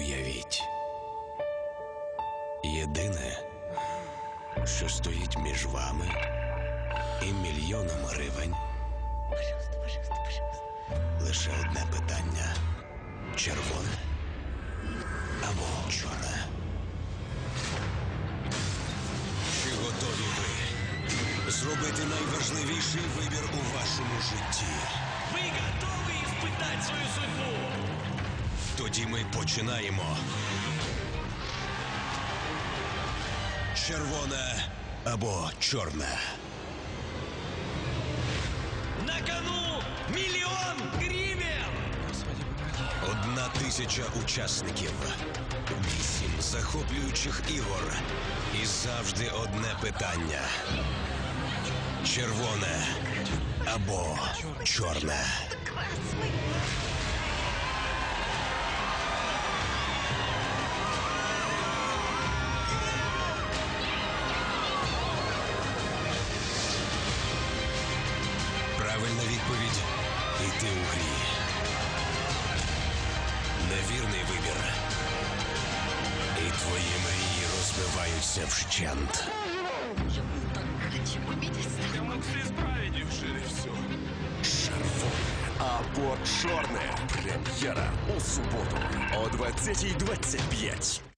Уявіть. Єдине, що стоїть між вами і мільйоном гривень, Пожалуйста, пожалуйста, пожалуйста. лише одне питання: червоне або чорне. Чи готові ви зробити найважливіший вибір у вашому житті? Вы готовы испытать свою судьбу? Тоді ми починаємо. Червоне або чорне. На кону миллион гривен! Одна тисяча учасників, вісім захоплюючих ігор. І завжди одне питання: червоне або чорне. Правильна відповідь і ти у грі. Невірний вибір. І твої мрії розбиваються вщент. Я так? Або чорне. Прем'єра у суботу о 20.25.